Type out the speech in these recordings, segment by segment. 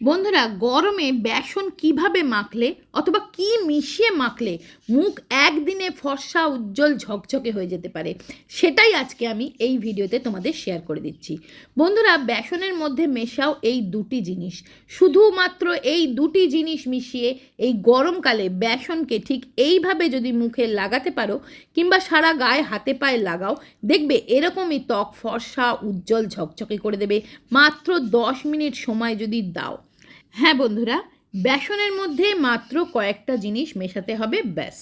বন্ধুরা, গরমে বেসন কীভাবে মাখলে অথবা কি মিশিয়ে মাখলে মুখ একদিনে ফর্সা, উজ্জ্বল, ঝকঝকে হয়ে যেতে পারে, সেটাই আজকে আমি এই ভিডিওতে তোমাদের শেয়ার করে দিচ্ছি। বন্ধুরা, বেসনের মধ্যে মেশাও এই দুটি জিনিস। শুধুমাত্র এই দুটি জিনিস মিশিয়ে এই গরমকালে বেসনকে ঠিক এইভাবে যদি মুখে লাগাতে পারো কিংবা সারা গায়ে হাতে পায়ে লাগাও, দেখবে এরকমই ত্বক ফর্সা, উজ্জ্বল, ঝকঝকে করে দেবে। মাত্র দশ মিনিট সময় যদি দাও হ্যাঁ বন্ধুরা, বেসনের মধ্যে মাত্র কয়েকটা জিনিস মেশাতে হবে, ব্যাস।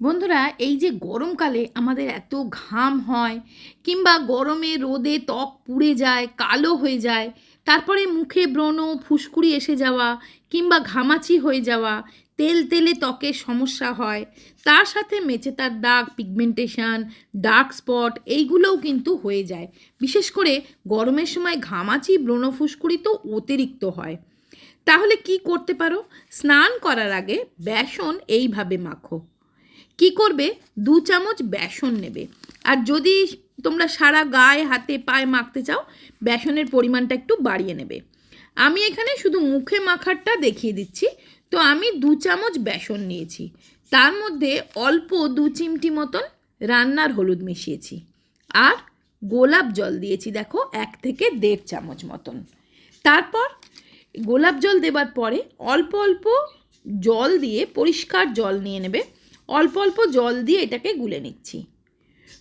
বন্ধুরা, এই যে গরমকালে আমাদের এত ঘাম হয়, কিংবা গরমে রোদে ত্বক পুড়ে যায়, কালো হয়ে যায়, তারপরে মুখে ব্রণ, ফুসকুড়ি এসে যাওয়া, কিংবা ঘামাচি হয়ে যাওয়া তেল তেলে ত্বকের সমস্যা হয়। তার সাথে মেচেতার দাগ পিগমেন্টেশন ডার্ক স্পট এইগুলোও কিন্তু হয়ে যায়। বিশেষ করে গরমের সময় ঘামাচি, ব্রণ ফুসকুড়ি তো অতিরিক্ত হয়। তাহলে কি করতে পারো? স্নান করার আগে বেসন এইভাবে মাখো। কি করবে? দু চামচ বেসন নেবে। আর যদি তোমরা সারা গায়ে, হাতে, পায়ে মাখতে চাও, বেসনের পরিমাণটা একটু বাড়িয়ে নেবে। আমি এখানে শুধু মুখে মাখারটা দেখিয়ে দিচ্ছি। তো আমি দু চামচ বেসন নিয়েছি। তার মধ্যে অল্প দু চিমটি মতন রান্নার হলুদ মিশিয়েছি। আর গোলাপ জল দিয়েছি, দেখো, এক থেকে দেড় চামচ মতন। তারপর গোলাপ জল দেবার পরে অল্প অল্প জল দিয়ে পরিষ্কার জল নিয়ে নেবে। অল্প অল্প জল দিয়ে এটাকে গুলে নিচ্ছি।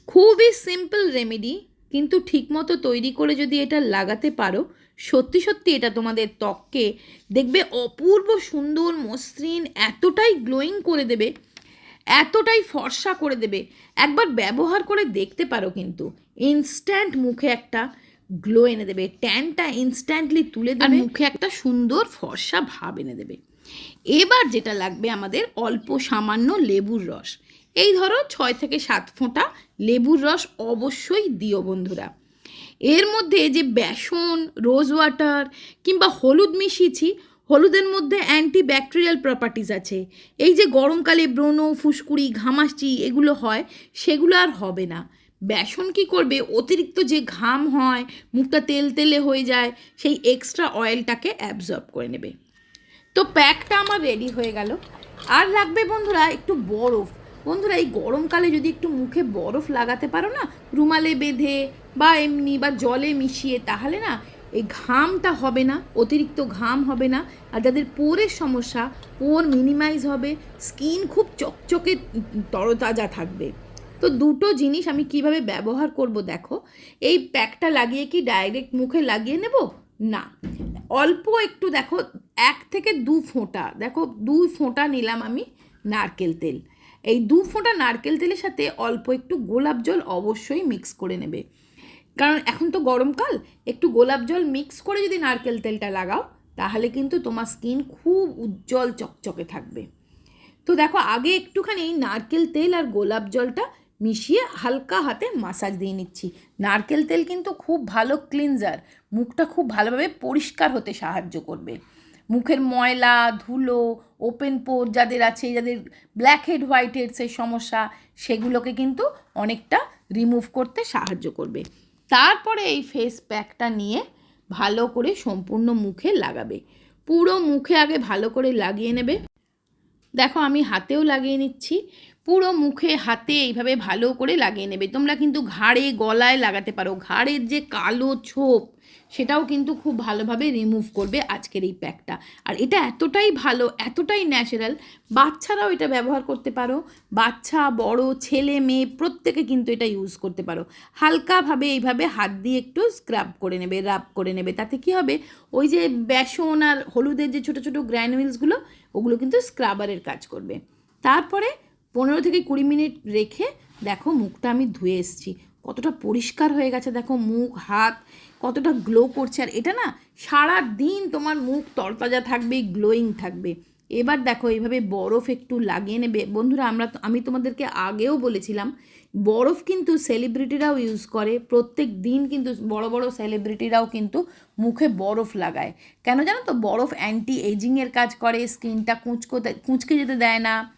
খুবই সিম্পল রেমেডি কিন্তু ঠিকমতো তৈরি করে যদি এটা লাগাতে পারো সত্যি সত্যি এটা তোমাদের ত্বককে দেখবে অপূর্ব সুন্দর মসৃণ এতটাই গ্লোয়িং করে দেবে এতটাই ফর্সা করে দেবে। একবার ব্যবহার করে দেখতে পারো কিন্তু। ইনস্ট্যান্ট মুখে একটা গ্লো এনে দেবে ট্যানটা ইনস্ট্যান্টলি তুলে দেবে। মুখে একটা সুন্দর ফর্সা ভাব এনে দেবে। এবার যেটা লাগবে আমাদের অল্প সামান্য লেবুর রস। এই ধরো ছয় থেকে সাত ফোঁটা লেবুর রস অবশ্যই দিও বন্ধুরা। এর মধ্যে যে বেসন, রোজ ওয়াটার কিংবা হলুদ মিশিয়েছি, হলুদের মধ্যে অ্যান্টি ব্যাকটেরিয়াল প্রপার্টিজ আছে। এই যে গরমকালে ব্রণ, ফুসকুড়ি ঘামাচি এগুলো হয়, সেগুলো আর হবে না। বেসন কি করবে? অতিরিক্ত যে ঘাম হয়, মুখটা তেল তেলে হয়ে যায়, সেই এক্সট্রা অয়েলটাকে অ্যাবজর্ব করে নেবে। তো প্যাকটা আমার রেডি হয়ে গেল। আর লাগবে বন্ধুরা একটু বরফ। বন্ধুরা, এই গরমকালে যদি একটু মুখে বরফ লাগাতে পারো না, রুমালে বেঁধে বা এমনি বা জলে মিশিয়ে, তাহলে না এই ঘামটা হবে না, অতিরিক্ত ঘাম হবে না। আর যাদের পোরের সমস্যা, পোর মিনিমাইজ হবে স্কিন খুব চকচকে, তরতাজা থাকবে। তো দুটো জিনিস আমি কীভাবে ব্যবহার করব দেখো, এই প্যাকটা লাগিয়ে কি ডাইরেক্ট মুখে লাগিয়ে নেব? না, অল্প একটু দেখো, এক থেকে দু ফোঁটা, দেখো দুই ফোঁটা নিলাম আমি নারকেল তেল। এই দু ফোঁটা নারকেল তেলের সাথে অল্প একটু গোলাপ জল অবশ্যই মিক্স করে নেবে। কারণ এখন তো গরমকাল, একটু গোলাপ জল মিক্স করে যদি নারকেল তেলটা লাগাও, তাহলে কিন্তু তোমার স্কিন খুব উজ্জ্বল চকচকে থাকবে। তো দেখো, আগে একটুখানি নারকেল তেল আর গোলাপ জলটা মিশিয়ে হালকা হাতে মাসাজ দিয়ে নিচ্ছি। নারকেল তেল কিন্তু খুব ভালো ক্লিনজার মুখটা খুব ভালোভাবে পরিষ্কার হতে সাহায্য করবে। মুখের ময়লা, ধুলো ওপেন পোর যাদের আছে, যাদের ব্ল্যাক হেড হোয়াইট হেডসের সমস্যা, সেগুলোকে কিন্তু অনেকটা রিমুভ করতে সাহায্য করবে। তারপরে এই ফেস প্যাকটা নিয়ে ভালো করে সম্পূর্ণ মুখে লাগাবে। পুরো মুখে আগে ভালো করে লাগিয়ে নেবে। দেখো আমি হাতেও লাগিয়ে নিচ্ছি। পুরো মুখে, হাতে এইভাবে ভালো করে লাগিয়ে নেবে। তোমরা কিন্তু ঘাড়ে, গলায় লাগাতে পারো। ঘাড়ের যে কালো ছোপ, সেটাও কিন্তু খুব ভালোভাবে রিমুভ করবে আজকের এই প্যাকটা। আর এটা এতটাই ভালো, এতটাই ন্যাচারাল বাচ্চারাও এটা ব্যবহার করতে পারো। বাচ্চা, বড়, ছেলে, মেয়ে, প্রত্যেকে কিন্তু এটা ইউজ করতে পারো। হালকাভাবে এইভাবে হাত দিয়ে একটু স্ক্রাব করে নেবে রাব করে নেবে। তাতে কি হবে? ওই যে বেসন আর হলুদের যে ছোটো ছোটো গ্র্যানুয়েলসগুলো ওগুলো কিন্তু স্ক্রাবারের কাজ করবে। তারপরে পনেরো থেকে কুড়ি মিনিট রেখে দেখো মুখটা আমি ধুয়ে এসেছি। কতটা পরিষ্কার হয়ে গেছে, দেখো মুখ, হাত, কতটা গ্লো করছে। আর এটা না সারা দিন তোমার মুখ তরতাজা থাকবে গ্লোয়িং থাকবে। এবার দেখো এইভাবে বরফ একটু লাগিয়ে নেবে। বন্ধুরা, আমরা আমি তোমাদেরকে আগেও বলেছিলাম, বরফ কিন্তু সেলিব্রিটিরাও ইউজ করে। প্রত্যেক দিন কিন্তু বড় বড় সেলিব্রিটিরাও কিন্তু মুখে বরফ লাগায়। কেন জানো তো? বরফ অ্যান্টি এজিংয়ের কাজ করে স্কিনটা কুঁচকোতে, কুঁচকে যেতে দেয় না।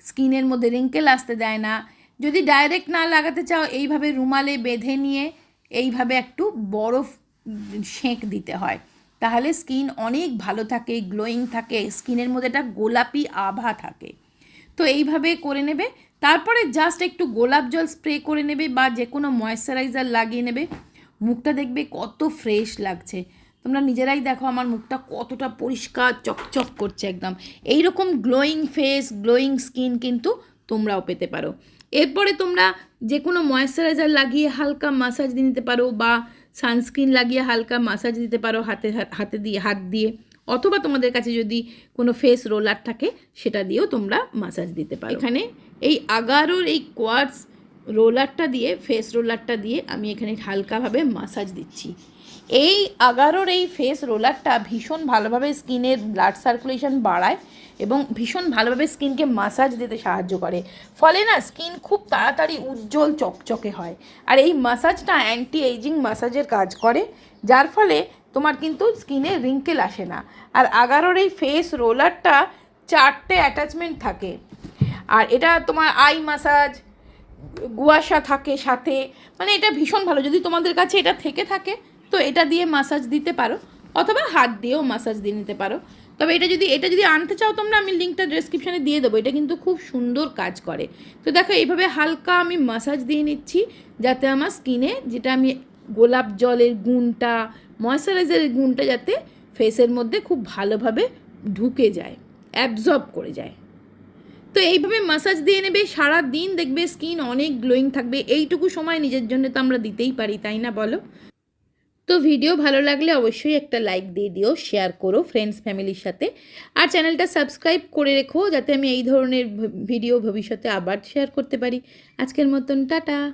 স্কিনের মধ্যে রিঙ্কেল আসতে দেয় না। যদি ডাইরেক্ট না লাগাতে চাও, এইভাবে রুমালে বেঁধে নিয়ে এইভাবে একটু বরফ সেঁক দিতে হয়। তাহলে স্কিন অনেক ভালো থাকে, গ্লোয়িং থাকে, স্কিনের মধ্যে একটা গোলাপি আভা থাকে। তো এইভাবে করে নেবে। তারপরে জাস্ট একটু গোলাপ জল স্প্রে করে নেবে বা যে কোনো ময়েশ্চারাইজার লাগিয়ে নেবে। মুখটা দেখবে কত ফ্রেশ লাগছে। তোমরা নিজেরাই দেখো আমার মুখটা কতটা পরিষ্কার, চকচক করছে একদম। এই রকম গ্লোয়িং ফেস গ্লোয়িং স্কিন কিন্তু তোমরাও পেতে পারো। এরপরে তোমরা যে কোনো ময়েশ্চারাইজার লাগিয়ে হালকা মাসাজ দিয়ে নিতে পারো বা সানস্ক্রিন লাগিয়ে হালকা মাসাজ দিতে পারো হাতে হাতে দিয়ে, হাত দিয়ে। অথবা তোমাদের কাছে যদি কোনো ফেস রোলার থাকে, সেটা দিয়েও তোমরা মাসাজ দিতে পারো। এখানে এই আগারোর এই কোয়ার্টস রোলারটা দিয়ে ফেস রোলারটা দিয়ে আমি এখানে হালকাভাবে মাসাজ দিচ্ছি। এই আগারোর এই ফেস রোলারটা ভীষণ ভালোভাবে স্কিনের ব্লাড সার্কুলেশন বাড়ায় এবং ভীষণ ভালোভাবে স্কিনকে মাসাজ দিতে সাহায্য করে। ফলে না স্কিন খুব তাড়াতাড়ি উজ্জ্বল চকচকে হয়। আর এই মাসাজটা অ্যান্টি এইজিং মাসাজের কাজ করে, যার ফলে তোমার কিন্তু স্কিনে রিঙ্কেল আসে না। আর আগারোর এই ফেস রোলারটা চারটে অ্যাটাচমেন্ট থাকে। আর এটা তোমার আই মাসাজ গুয়াশা থাকে সাথে। মানে এটা ভীষণ ভালো। যদি তোমাদের কাছে এটা থেকে থাকে তো এটা দিয়ে মাসাজ দিতে পারো, অথবা হাত দিয়েও মাসাজ দিয়ে নিতে পারো। তবে এটা যদি এটা যদি আনতে চাও তোমরা, আমি লিঙ্কটা ডেসক্রিপশানে দিয়ে দেবো। এটা কিন্তু খুব সুন্দর কাজ করে। তো দেখো, এইভাবে হালকা আমি মাসাজ দিয়ে নিচ্ছি, যাতে আমার স্কিনে যেটা আমি গোলাপ জলের গুণটা ময়শ্চারাইজারের গুণটা যাতে ফেসের মধ্যে খুব ভালোভাবে ঢুকে যায় অ্যাবজর্ব করে যায়। তো এইভাবে মাসাজ দিয়ে নেবে সারা দিন দেখবে স্কিন অনেক গ্লোয়িং থাকবে। এইটুকু সময় নিজের জন্য তো আমরা দিতেই পারি, তাই না বলো? তো ভিডিও ভালো লাগলে অবশ্যই একটা লাইক দিয়ে দিও শেয়ার করো ফ্রেন্ডস ফ্যামিলির সাথে। আর চ্যানেলটা সাবস্ক্রাইব করে রেখো, যাতে আমি এই ধরনের ভিডিও ভবিষ্যতে আবার শেয়ার করতে পারি। আজকের মতন, টাটা!